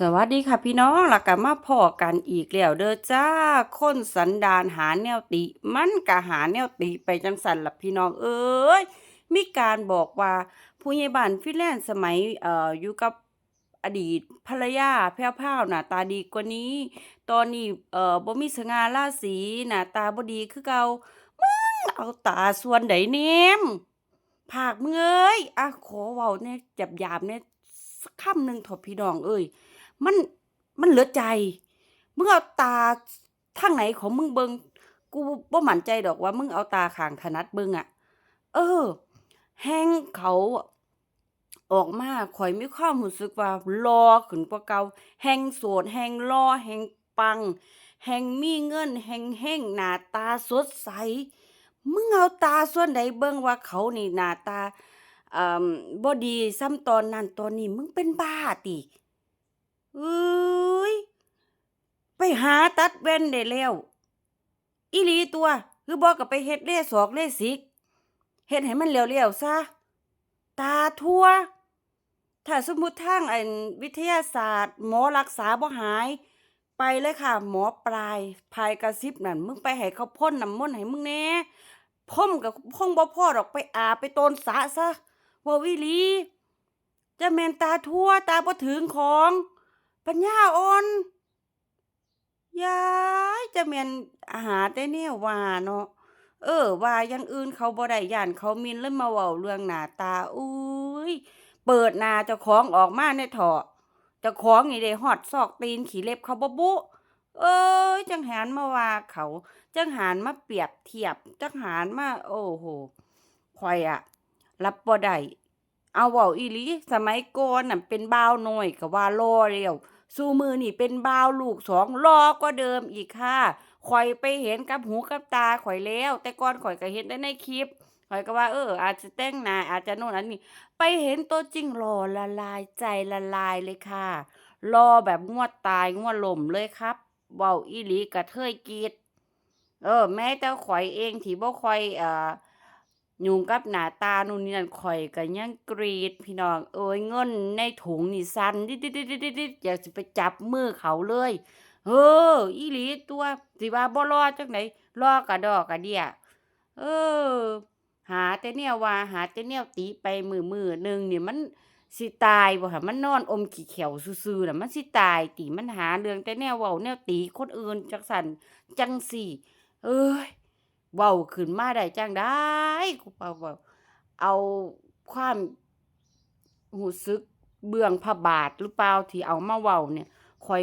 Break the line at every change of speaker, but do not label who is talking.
สวัสดีค่ะพี่น้องแล้วก็มาพอกันอีกแล้วเด้อจ้าคนสันดานหาแนวติ มันก็หาแนวติไปจังสันล่ะพี่น้องเอ้ยมีการบอกว่าผู้ใหญ่บ้านฟินแลนด์สมัยเอ่ออยู่กับอดีตภรรยาแพรวๆหน้าตาดีกว่านี้ ตอนนี้เอ่อบ่มีสง่าราศีหน้าตาบ่ดีคือเก่ามึงเอาตาส่วนใดแหนมภาคมึงเอ้ยอะขอเว้าแหน่หยาบๆแหน่ สักคำหนึ่งถอะพี่น้องเอ้ยมันมันเหลือใจมึงเอาตาทางไหนของมึงเบิงกูบ่มั่นใจดอกว่า มึงเอาตาขางถนัดเบิงอะเออแฮ่งเขาออกมาข้อยมีความรู้สึกว่าหล่อขึ้นกว่าเก่าแฮ่งโสดแฮ่งหล่อแฮ่งปังแฮ่งมีเงินแฮ่งเฮ่งหน้าตาสดใส มึงเอาตาส่วนใดเบิ่งว่าเขานี่หน้าตา อ่อบ่ดีส่ำตอนนั้นตอนนี้มึงเป็นบ้าติเอ้ยไปหาตัดแว่นได้แล้ว อีหลีตัวคือบ่ก็ไปเฮ็ดเลศอกเล่สิกเฮ็ดให้มันแล้วๆซะ ตาทั่ว ถ้าสมมุติทางอันวิทยาศาสตร์ หมอรักษาบ่หาย ไปเลยค่ะ หมอปลายพายกระซิบนั่นมึงไปให้เขาพ่นน้ำมนต์ให้มึงแน่พ่นก็คงบ่พอดอกไปอาไปโตนสะซะ ว้าอีหลีจะแมนตาทั่วตาบ่ถึงของ ปัญญาอ่อนยายจะแม่นหารแต่แนวว่าเนาะเออ ว่าอย่างอื่นเขาบ่ได้ย้านเขามินเลยมาเว้าเรื่องหน้าตาอุ๊ยเปิดหน้าเจ้าของออกมาแหน่เถาะเจ้าของนี่ได้ฮอดซอกตีนขี้เล็บเขาบ่บุเอ๊ยจังหันมาว่าเขา จังหันมาเปรียบเทียบ จังหันมา โอ้โฮข้อยอะ รับบ่ได้เอาเว้าอีหลีสมัยก่อนน่ะเป็นบ่าวน้อยก็ว่าหล่อแล้วซุมื้อนี้เป็นบ่าวลูกสองหล่อกว่าเดิมอีกค่ะข้อยไปเห็นกับหูกับตาข้อยแล้ว แต่ก่อนข้อยก็เห็นแต่ในคลิปข้อยก็ว่าเออ อาจจะแต่งหน้าอาจจะโน่นอันนี้ ไปเห็นตัวจริงหล่อละลายใจละลายเลยค่ะหล่อแบบงัวตายงัวล้มเลยครับเว้าอีหลีกระเทยกีดเออ แม้แต่ข้อยเองที่บ่ค่อยเอ่อ ยุงกับหน้าตานู่นนี่นั่นข้อยก็ยังกรีด พี่น้องเอ้ยเงินในถุงนี่สั่นดิดๆๆๆๆอยากสิไปจับมือเขาเลยเอออีหลีตัวสิว่าบ่หล่อจังไหล่อกระดอกกระเดียเออ หาแต่แนวว่าหาแต่แนวติไปมื้อหนึ่งนี่ยมันสิตายบ่ค่ะมันนอนอมขี้แข้วซื่อๆน่ะมันสิตายติมันหาเรื่องแต่แนวเว้าแนวติคนอื่นจังซั้นจังซี้เอ้ย เว้าขึ้นมาได้จังไดกูเว้าเว้าเอาความหูซึกเบื้องพระบาทหรือเปล่าที่เอามาเว้าเนี่ยคอย